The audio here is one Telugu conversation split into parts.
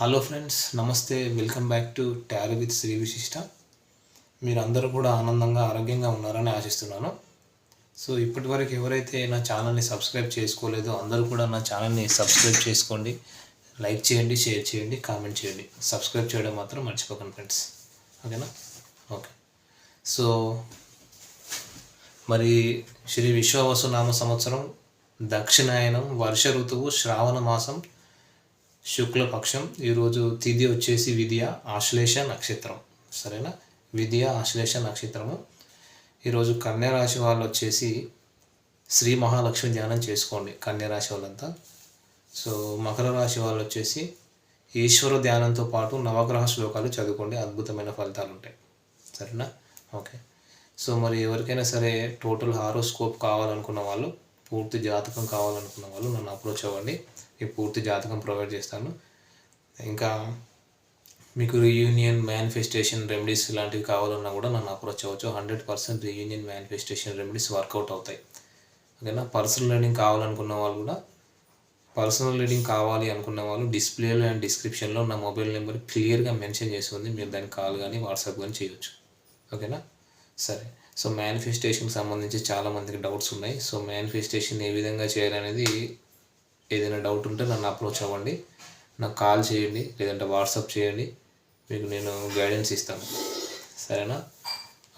హలో ఫ్రెండ్స్ నమస్తే welcome back to tarot with Shri Vishishta మీరందరూ కూడా ఆనందంగా ఆరోగ్యంగా ఉన్నారని ఆశిస్తున్నాను. సో ఇప్పటివరకు ఎవరైతే నా ఛానల్ని సబ్స్క్రైబ్ చేసుకోలేదో అందరూ కూడా నా ఛానల్ని సబ్స్క్రైబ్ చేసుకోండి. లైక్ చేయండి షేర్ చేయండి కామెంట్ చేయండి. సబ్స్క్రైబ్ చేయడం మాత్రం మర్చిపోకండి ఫ్రెండ్స్ ఓకేనా ఓకే సో మరి శ్రీ విశ్వవసు నామ సంవత్సరం దక్షిణాయనం వర్ష ఋతువు శ్రావణ మాసం శుక్లపక్షం. ఈరోజు తిథి వచ్చేసి విద్య ఆశ్లేష నక్షత్రం. సరేనా? విద్య ఆశ్లేష నక్షత్రము. ఈరోజు కన్యా రాశి వాళ్ళు వచ్చేసి శ్రీ మహాలక్ష్మి ధ్యానం చేసుకోండి కన్యా రాశి వాళ్ళంతా. సో మకర రాశి వాళ్ళు వచ్చేసి ఈశ్వర ధ్యానంతో పాటు నవగ్రహ శ్లోకాలు చదువుకోండి. అద్భుతమైన ఫలితాలు ఉంటాయి. సరేనా? ఓకే. సో మరి ఎవరికైనా సరే టోటల్ హారోస్కోప్ కావాలనుకున్న వాళ్ళు పూర్తి జాతకం కావాలనుకున్న వాళ్ళు నన్ను అప్రోచ్ అవ్వండి. ఈ పూర్తి జాతకం ప్రొవైడ్ చేస్తాను. ఇంకా మీకు రీయూనియన్ మేనిఫెస్టేషన్ రెమెడీస్ ఇలాంటివి కావాలన్నా కూడా నన్ను అప్రోచ్ అవ్వచ్చు. Hundred percent reunion manifestation remedies work out అవుతాయి. ఓకేనా? పర్సనల్ రీడింగ్ కావాలనుకున్న వాళ్ళు కూడా పర్సనల్ రీడింగ్ కావాలి అనుకున్న వాళ్ళు డిస్ప్లేలో అండ్ డిస్క్రిప్షన్లో నా మొబైల్ నెంబర్ క్లియర్గా మెన్షన్ చేసి ఉంది. మీరు దానికి కాల్ కానీ వాట్సాప్ కానీ చేయొచ్చు. ఓకేనా? సరే. సో మేనిఫెస్టేషన్కి సంబంధించి చాలామందికి డౌట్స్ ఉన్నాయి. సో మేనిఫెస్టేషన్ ఏ విధంగా చేయాలనేది ఏదైనా డౌట్ ఉంటే నన్ను అప్రోచ్ అవ్వండి. నాకు కాల్ చేయండి లేదంటే వాట్సాప్ చేయండి. మీకు నేను గైడెన్స్ ఇస్తాను. సరేనా?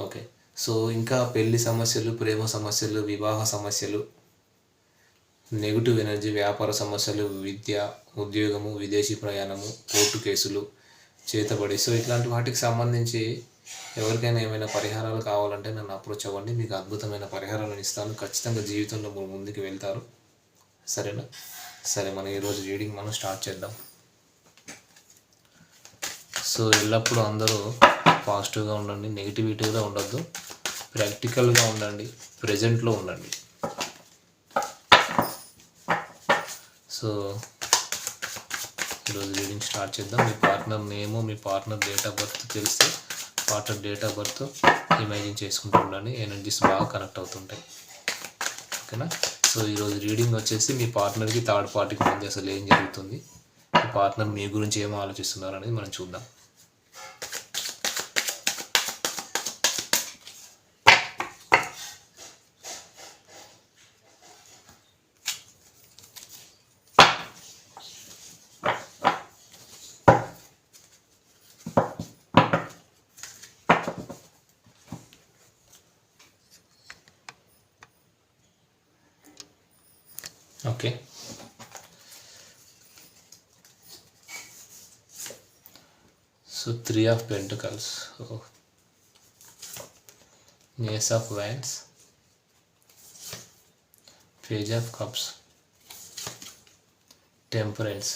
ఓకే సో ఇంకా పెళ్ళి సమస్యలు ప్రేమ సమస్యలు వివాహ సమస్యలు నెగిటివ్ ఎనర్జీ వ్యాపార సమస్యలు విద్య ఉద్యోగము విదేశీ ప్రయాణము కోర్టు కేసులు చేతబడి. సో ఇట్లాంటి వాటికి సంబంధించి ఎవరికైనా ఏమైనా పరిహారాలు కావాలంటే నన్ను అప్రోచ్ అవ్వండి. మీకు అద్భుతమైన పరిహారాలను ఇస్తాను. ఖచ్చితంగా జీవితంలో మీరు ముందుకు వెళ్తారు. సరేనా? సరే మనం ఈరోజు రీడింగ్ మనం స్టార్ట్ చేద్దాం. సో ఎల్లప్పుడూ అందరూ పాజిటివ్గా ఉండండి నెగిటివిటీగా ఉండొద్దు. ప్రాక్టికల్గా ఉండండి ప్రజెంట్లో ఉండండి. సో ఈరోజు రీడింగ్ స్టార్ట్ చేద్దాం. మీ పార్ట్నర్ నేము మీ పార్ట్నర్ డేట్ ఆఫ్ బర్త్ తెలిస్తే partner date of birth imagine చేసుకుంటూ ఉండండి ఎనర్జీస్ బాగా కనెక్ట్ అవుతుంటాయి. ఓకేనా? సో ఈరోజు రీడింగ్ వచ్చేసి మీ పార్ట్నర్కి థర్డ్ పార్టీకి మధ్య అసలు ఏం జరుగుతుంది? మీ పార్ట్నర్ మీ గురించి ఏం ఆలోచిస్తున్నారు అనేది మనం చూద్దాం okay so three of pentacles nine of wands page of cups temperance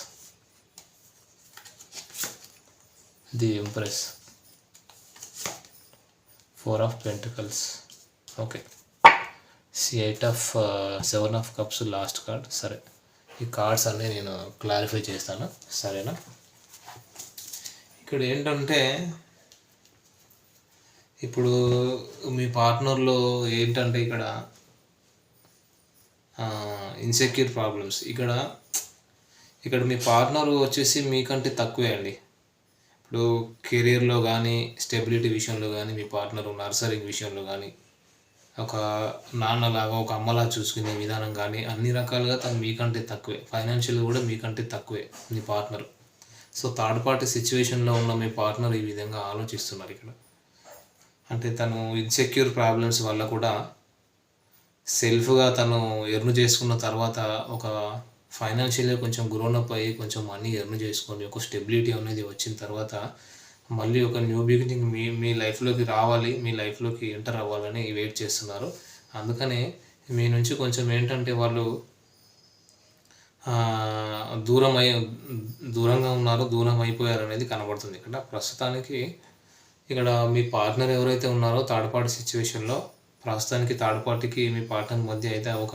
the empress four of pentacles okay see eight of seven of cups last card సరే. ఈ కార్డ్స్ అన్నీ నేను క్లారిఫై చేస్తాను. సరేనా? ఇక్కడ ఏంటంటే ఇప్పుడు మీ పార్ట్నర్లో ఏంటంటే ఇక్కడ ఇన్సెక్యూర్ ప్రాబ్లమ్స్ ఇక్కడ ఇక్కడ మీ పార్ట్నర్ వచ్చేసి మీకంటే తక్కువే అండి. ఇప్పుడు కెరీర్లో కానీ స్టెబిలిటీ విషయంలో కానీ మీ పార్ట్నర్ నర్సరింగ్ విషయంలో కానీ ఒక నాన్నలాగా ఒక అమ్మలా చూసుకునే విధానం కానీ అన్ని రకాలుగా తను మీకంటే తక్కువే. ఫైనాన్షియల్ కూడా మీకంటే తక్కువే మీ పార్ట్నర్. సో థర్డ్ పార్టీ సిచ్యువేషన్లో ఉన్న మీ పార్ట్నర్ ఈ విధంగా ఆలోచిస్తున్నారు ఇక్కడ. అంటే తను ఇన్సెక్యూర్ ప్రాబ్లమ్స్ వల్ల కూడా సెల్ఫ్గా తను ఎర్న్ చేసుకున్న తర్వాత ఒక ఫైనాన్షియల్గా కొంచెం గ్రోనప్ అయ్యి కొంచెం మనీ ఎర్న్ చేసుకొని ఒక స్టెబిలిటీ అనేది వచ్చిన తర్వాత మళ్ళీ ఒక న్యూ బిగినింగ్ మీ మీ లైఫ్లోకి రావాలి మీ లైఫ్లోకి ఎంటర్ అవ్వాలని వెయిట్ చేస్తున్నారు. అందుకనే మీ నుంచి కొంచెం ఏంటంటే వాళ్ళు దూరం అయి దూరంగా ఉన్నారో దూరం అయిపోయారు అనేది కనబడుతుంది. ఇక్కడ ప్రస్తుతానికి ఇక్కడ మీ పార్ట్నర్ ఎవరైతే ఉన్నారో థర్డ్ పార్టీ సిచ్యువేషన్లో ప్రస్తుతానికి థర్డ్ పార్టీకి మీ పార్ట్నర్ మధ్య అయితే ఒక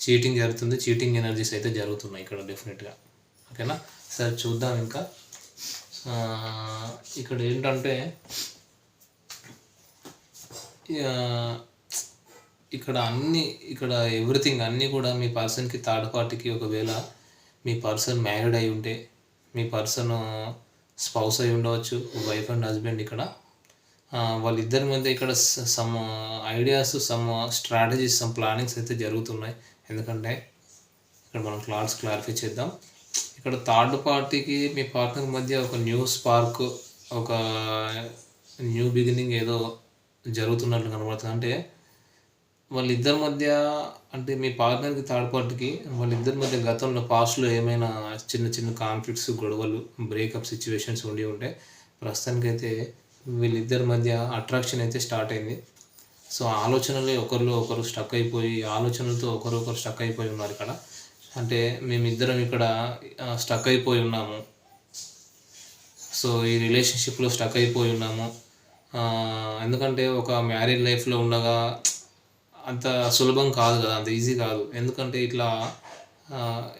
చీటింగ్ జరుగుతుంది. చీటింగ్ ఎనర్జీస్ అయితే జరుగుతున్నాయి ఇక్కడ డెఫినెట్గా. ఓకేనా? సరే చూద్దాం ఇంకా. ఇక్కడ ఏంటంటే ఇక్కడ అన్ని ఇక్కడ ఎవ్రీథింగ్ అన్నీ కూడా మీ పర్సన్కి థర్డ్ పార్టీకి ఒకవేళ మీ పర్సన్ మ్యారీడ్ అయి ఉంటే మీ పర్సన్ స్పౌస్ అయి ఉండవచ్చు వైఫ్ అండ్ హస్బెండ్ ఇక్కడ. వాళ్ళిద్దరి మధ్య ఇక్కడ some ideas some strategies some plannings అయితే జరుగుతున్నాయి. ఎందుకంటే ఇక్కడ మనం క్లాట్స్ క్లారిఫై చేద్దాం. ఇక్కడ థర్డ్ పార్టీకి మీ పార్ట్నర్ మధ్య ఒక న్యూ స్పార్క్ ఒక న్యూ బిగినింగ్ ఏదో జరుగుతున్నట్లు కనబడుతుంది. అంటే వాళ్ళిద్దరి మధ్య అంటే మీ పార్ట్నర్కి థర్డ్ పార్టీకి వాళ్ళిద్దరి మధ్య గతంలో పాస్ట్లో ఏమైనా చిన్న చిన్న కాన్ఫ్లిక్ట్స్ గొడవలు బ్రేకప్ సిచ్యువేషన్స్ ఉండి ఉంటే ప్రస్తుతానికైతే వీళ్ళిద్దరి మధ్య అట్రాక్షన్ అయితే స్టార్ట్ అయింది. సో ఆలోచనలే ఒకరిలో ఒకరు స్టక్ అయిపోయి ఆలోచనలతో ఒకరు ఒకరు స్టక్ అయిపోయి ఉన్నారు ఇక్కడ. అంటే మేమిద్దరం ఇక్కడ స్టక్ అయిపోయి ఉన్నాము. సో ఈ రిలేషన్షిప్లో స్టక్ అయిపోయి ఉన్నాము. ఎందుకంటే ఒక మ్యారీడ్ లైఫ్లో ఉండగా అంత సులభం కాదు కదా అంత ఈజీ కాదు. ఎందుకంటే ఇట్లా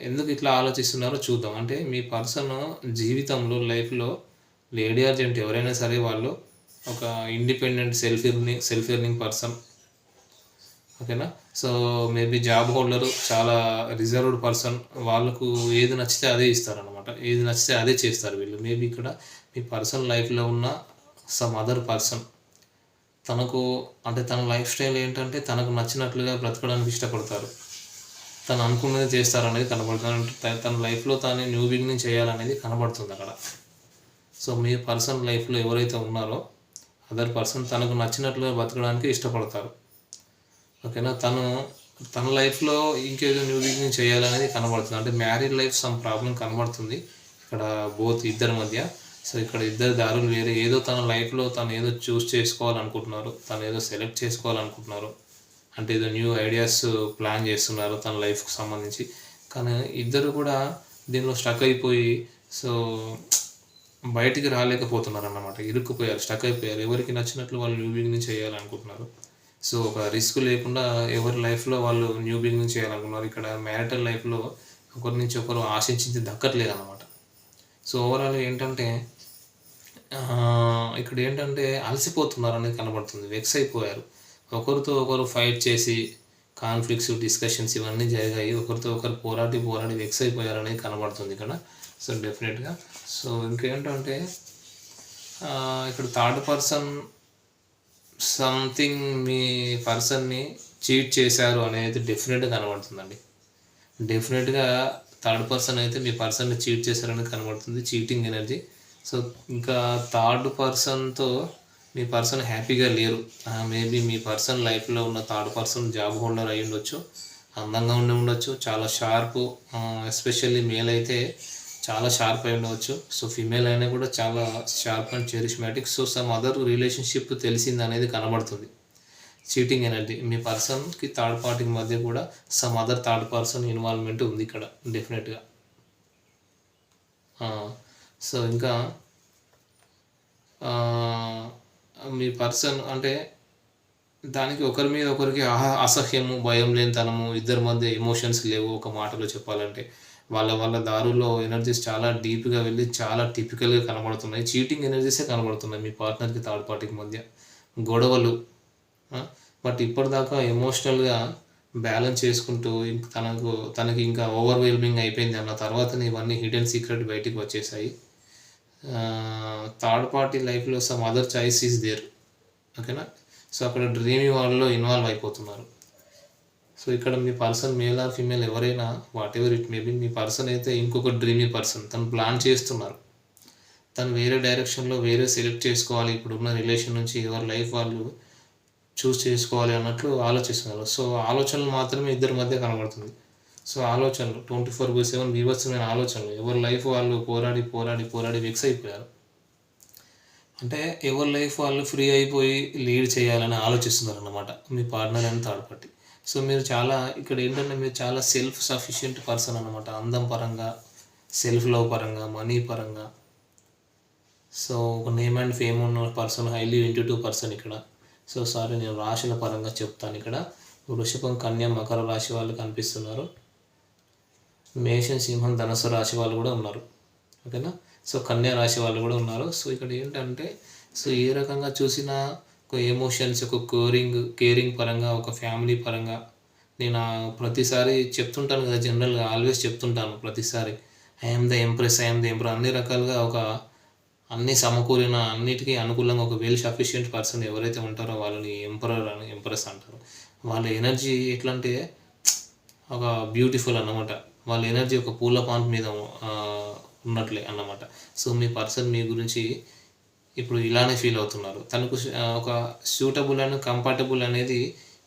ఎందుకు ఇట్లా ఆలోచిస్తున్నారో చూద్దాం. అంటే మీ పర్సన్ జీవితంలో లైఫ్లో లేడీ అర్జెంట్ ఎవరైనా సరే వాళ్ళు ఒక independent self earning self earning person. ఓకేనా? సో మేబీ జాబ్ హోల్డర్ చాలా రిజర్వ్డ్ పర్సన్. వాళ్ళకు ఏది నచ్చితే అదే ఇస్తారనమాట ఏది నచ్చితే అదే చేస్తారు వీళ్ళు. మేబీ ఇక్కడ మీ పర్సన్ లైఫ్లో ఉన్న సమ్ అదర్ పర్సన్. తనకు అంటే తన లైఫ్ స్టైల్ ఏంటంటే తనకు నచ్చినట్లుగా బ్రతకడానికి ఇష్టపడతారు. తను అనుకున్నది చేస్తారనేది కనబడుతుంది. తన లైఫ్లో తాను న్యూ బిగినింగ్ చేయాలనేది కనబడుతుంది అక్కడ. సో మీ పర్సన్ లైఫ్లో ఎవరైతే ఉన్నారో అదర్ పర్సన్ తనకు నచ్చినట్లుగా బతకడానికి ఇష్టపడతారు. ఓకేనా? తను తన లైఫ్లో ఇంకేదో న్యూ బిగినింగ్ చేయాలనేది కనబడుతుంది. అంటే మ్యారీడ్ లైఫ్ సమ్ ప్రాబ్లం కనబడుతుంది. ఇక్కడ బోత్ ఇద్దరి మధ్య. సో ఇక్కడ ఇద్దరు దారులు వేరే. ఏదో తన లైఫ్లో తను ఏదో చూస్ చేసుకోవాలనుకుంటున్నారు తను ఏదో సెలెక్ట్ చేసుకోవాలనుకుంటున్నారు. అంటే ఏదో న్యూ ఐడియాస్ ప్లాన్ చేస్తున్నారు తన లైఫ్కి సంబంధించి. కానీ ఇద్దరు కూడా దీనిలో స్టక్ అయిపోయి సో బయటికి రాలేకపోతున్నారు అన్నమాట ఇరుక్కుపోయారు స్టక్ అయిపోయారు. ఎవరికి నచ్చినట్లు వాళ్ళు న్యూ బిగినింగ్ చేయాలనుకుంటున్నారు. సో ఒక రిస్క్ లేకుండా ఎవరి లైఫ్లో వాళ్ళు న్యూ బిగినింగ్ చేయాలనుకున్నారు. ఇక్కడ మ్యారిటల్ లైఫ్లో ఒకరి నుంచి ఒకరు ఆశించింది దక్కట్లేదు అనమాట సో ఓవరాల్ ఏంటంటే ఇక్కడ ఏంటంటే అలసిపోతున్నారు అనేది కనబడుతుంది. వెక్స్ అయిపోయారు. ఒకరితో ఒకరు ఫైట్ చేసి కాన్ఫ్లిక్ట్స్ డిస్కషన్స్ ఇవన్నీ జరిగాయి. ఒకరితో ఒకరు పోరాడి పోరాడి వెక్స్ అయిపోయారు అనేది కనబడుతుంది ఇక్కడ. సో డెఫినెట్గా సో ఇంకేంటంటే ఇక్కడ థర్డ్ పర్సన్ సంథింగ్ మీ పర్సన్ని చీట్ చేశారు అనేది డెఫినెట్గా కనబడుతుందండి. డెఫినెట్గా థర్డ్ పర్సన్ అయితే మీ పర్సన్ని చీట్ చేశారని కనబడుతుంది. చీటింగ్ ఎనర్జీ సో ఇంకా థర్డ్ పర్సన్తో మీ పర్సన్ హ్యాపీగా లేరు. మేబీ మీ పర్సన్ లైఫ్లో ఉన్న థర్డ్ పర్సన్ జాబ్ హోల్డర్ అయి ఉండొచ్చు అందంగా ఉండి ఉండొచ్చు చాలా షార్ప్ ఎస్పెషల్లీ మేల్ అయితే చాలా షార్ప్ అయి ఉండవచ్చు. సో ఫీమేల్ అయినా కూడా చాలా sharp and charismatic. So some other relationship తెలిసింది అనేది కనబడుతుంది. చీటింగ్ ఎనర్జీ మీ పర్సన్కి థర్డ్ పార్టీకి మధ్య కూడా some other third person involvement ఉంది ఇక్కడ డెఫినెట్గా. సో ఇంకా మీ పర్సన్ అంటే దానికి ఒకరి మీద ఒకరికి అసహ్యము భయం లేనితనము ఇద్దరి మధ్య ఎమోషన్స్ లేవు ఒక మాటలో చెప్పాలంటే. వాళ్ళ వాళ్ళ దారుల్లో ఎనర్జీస్ చాలా డీప్గా వెళ్ళి చాలా టిపికల్గా కనబడుతున్నాయి. చీటింగ్ ఎనర్జీసే కనబడుతున్నాయి మీ పార్ట్నర్కి థర్డ్ పార్టీకి మధ్య. గొడవలు బట్ ఇప్పటిదాకా ఎమోషనల్గా బ్యాలెన్స్ చేసుకుంటూ ఇంక తనకు తనకి ఇంకా ఓవర్వెల్మింగ్ అయిపోయింది అన్న తర్వాత ఇవన్నీ హిడెన్ సీక్రెట్ బయటికి వచ్చేసాయి. థర్డ్ పార్టీ లైఫ్లో some other choice is there ఓకేనా సో అక్కడ డ్రీమింగ్ వాళ్ళలో ఇన్వాల్వ్ అయిపోతున్నారు. సో ఇక్కడ మీ పర్సన్ మేల్ ఆర్ ఫీమేల్ ఎవరైనా వాట్ ఎవర్ ఇట్ మేబీ మీ పర్సన్ అయితే ఇంకొక డ్రీమీ పర్సన్ తను ప్లాన్ చేస్తున్నారు. తను వేరే డైరెక్షన్లో వేరే సెలెక్ట్ చేసుకోవాలి ఇప్పుడున్న రిలేషన్ నుంచి ఎవరి లైఫ్ వాళ్ళు చూస్ చేసుకోవాలి అన్నట్లు ఆలోచిస్తున్నారు. సో ఆలోచనలు మాత్రమే ఇద్దరి మధ్య కనబడుతుంది. సో ఆలోచనలు ట్వంటీ ఫోర్ బై సెవెన్ బీభత్సమైన ఆలోచనలు. ఎవరి లైఫ్ వాళ్ళు పోరాడి పోరాడి పోరాడి ఫిక్స్ అయిపోయారు. అంటే ఎవరి లైఫ్ వాళ్ళు ఫ్రీ అయిపోయి లీడ్ చేయాలని ఆలోచిస్తున్నారు అనమాట మీ partner and third party so మీరు చాలా ఇక్కడ ఏంటంటే మీరు చాలా సెల్ఫ్ సఫిషియెంట్ పర్సన్ అనమాట అందం పరంగా సెల్ఫ్ లవ్ పరంగా మనీ పరంగా. సో ఒక నేమ్ అండ్ ఫేమ్ ఉన్న పర్సన్ హైలీ ఇంటూ పర్సన్ ఇక్కడ. సో సారీ నేను రాశుల పరంగా చెప్తాను ఇక్కడ. వృషభం కన్య మకర రాశి వాళ్ళు కనిపిస్తున్నారు. మేషం సింహం ధనుసు రాశి వాళ్ళు కూడా ఉన్నారు. ఓకేనా? సో కన్యా రాశి వాళ్ళు కూడా ఉన్నారు. సో ఇక్కడ ఏంటంటే సో ఏ రకంగా చూసినా ఒక ఎమోషన్స్ ఒక కోరింగ్ కేరింగ్ పరంగా ఒక ఫ్యామిలీ పరంగా నేను ప్రతిసారి చెప్తుంటాను కదా జనరల్గా ఆల్వేస్ చెప్తుంటాను ప్రతిసారి. I'm the empress I'm the empress అన్ని రకాలుగా ఒక అన్ని సమకూరిన అన్నిటికీ అనుకూలంగా ఒక వెల్ సఫిషియంట్ పర్సన్ ఎవరైతే ఉంటారో వాళ్ళని ఎంపరర్ అని ఎంప్రెస్ అంటారు. వాళ్ళ ఎనర్జీ ఎట్లా అంటే ఒక బ్యూటిఫుల్ అన్నమాట. వాళ్ళ ఎనర్జీ ఒక పూల పాంట్ మీద ఉన్నట్లే అన్నమాట. సో మీ పర్సన్ మీ గురించి ఇప్పుడు ఇలానే ఫీల్ అవుతున్నారు. తనకు ఒక సూటబుల్ అండ్ కంఫర్టబుల్ అనేది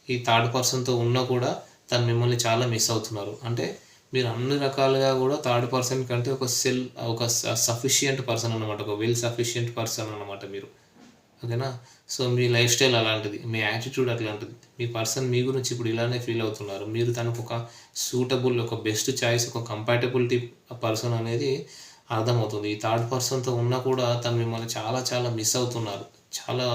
ఈ థర్డ్ పర్సన్తో ఉన్నా కూడా తను మిమ్మల్ని చాలా మిస్ అవుతున్నారు. అంటే మీరు అన్ని రకాలుగా కూడా థర్డ్ పర్సన్ కంటే ఒక సెల్ ఒక సఫిషియంట్ పర్సన్ అనమాట ఒక వెల్ సఫిషియంట్ పర్సన్ అనమాట మీరు. ఓకేనా సో మీ లైఫ్ స్టైల్ అలాంటిది మీ యాటిట్యూడ్ అట్లాంటిది. మీ పర్సన్ మీ గురించి ఇప్పుడు ఇలానే ఫీల్ అవుతున్నారు. మీరు తనకు ఒక సూటబుల్ ఒక బెస్ట్ చాయిస్ ఒక కంపాటబిలిటీ పర్సన్ అనేది అర్థమవుతుంది. ఈ థర్డ్ పర్సన్తో ఉన్నా కూడా తను మిమ్మల్ని చాలా చాలా మిస్ అవుతున్నారు. చాలా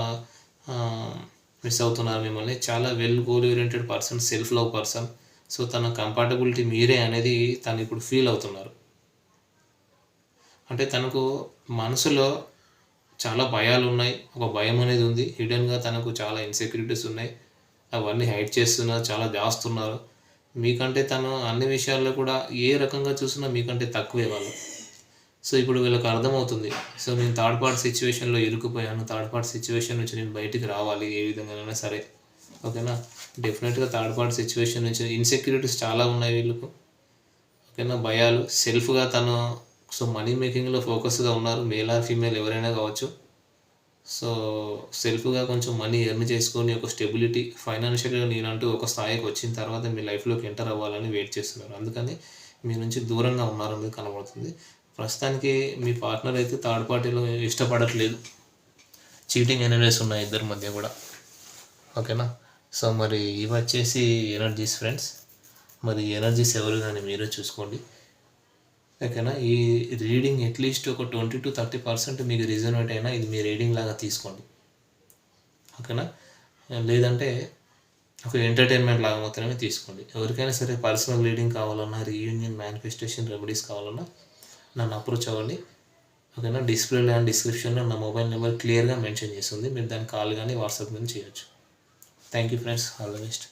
మిస్ అవుతున్నారు మిమ్మల్ని. చాలా well goal oriented person self love person. So తన కంపాటబిలిటీ మీరే అనేది తను ఇప్పుడు ఫీల్ అవుతున్నారు. అంటే తనకు మనసులో చాలా భయాలు ఉన్నాయి ఒక భయం అనేది ఉంది హిడెన్గా తనకు చాలా ఇన్సెక్యూరిటీస్ ఉన్నాయి. అవన్నీ హైడ్ చేస్తున్నారు. చాలా దాస్తున్నారు మీకంటే తను అన్ని విషయాల్లో కూడా ఏ రకంగా చూసినా మీకంటే తక్కువే వాళ్ళు. సో ఇప్పుడు వీళ్ళకి అర్థమవుతుంది. సో నేను థర్డ్ పార్ట్ సిచ్యువేషన్లో ఇరుక్కుపోయాను. థర్డ్ పార్ట్ సిచ్యువేషన్ నుంచి నేను బయటికి రావాలి. ఏ విధంగానైనా సరే. ఓకేనా? డెఫినెట్గా థర్డ్ పార్ట్ సిచ్యువేషన్ నుంచి ఇన్సెక్యూరిటీస్ చాలా ఉన్నాయి వీళ్ళకు. ఓకేనా? భయాలు. సెల్ఫ్గా తను సో మనీ మేకింగ్లో ఫోకస్గా ఉన్నారు. మేల్ ఆర్ ఫీమేల్ ఎవరైనా కావచ్చు. సో సెల్ఫ్గా కొంచెం మనీ ఎర్న్ చేసుకొని ఒక స్టెబిలిటీ ఫైనాన్షియల్గా నేనంటూ ఒక స్థాయికి వచ్చిన తర్వాత మీ లైఫ్లోకి ఎంటర్ అవ్వాలని వెయిట్ చేస్తున్నారు అందుకని మీ నుంచి దూరంగా ఉన్నారని కనబడుతుంది. ప్రస్తుతానికి మీ పార్ట్నర్ అయితే థర్డ్ పార్టీలో ఇష్టపడట్లేదు. చీటింగ్ ఎనర్జీస్ ఉన్నాయి ఇద్దరి మధ్య కూడా. ఓకేనా? సో మరి ఇవి వచ్చేసి ఎనర్జీస్ ఫ్రెండ్స్. మరి ఎనర్జీస్ ఎవరు కానీ మీరే చూసుకోండి. ఓకేనా? ఈ రీడింగ్ అట్లీస్ట్ ఒక ట్వంటీ టు థర్టీ పర్సెంట్ మీకు రిజనరేట్ అయినా ఇది మీ రీడింగ్ లాగా తీసుకోండి. ఓకేనా? లేదంటే ఒక ఎంటర్టైన్మెంట్ లాగా మాత్రమే తీసుకోండి. ఎవరికైనా సరే పర్సనల్ రీడింగ్ కావాలన్నా రీయూనియన్ మేనిఫెస్టేషన్ రెమెడీస్ కావాలన్నా నన్ను అప్రోచ్ అవ్వండి. ఓకేనా? డిస్ప్లేలో అండ్ డిస్క్రిప్షన్లో నా మొబైల్ నెంబర్ క్లియర్గా మెన్షన్ చేస్తుంది. మీరు దాన్ని కాల్ కానీ వాట్సాప్ కానీ చేయొచ్చు. Thank you friends all the best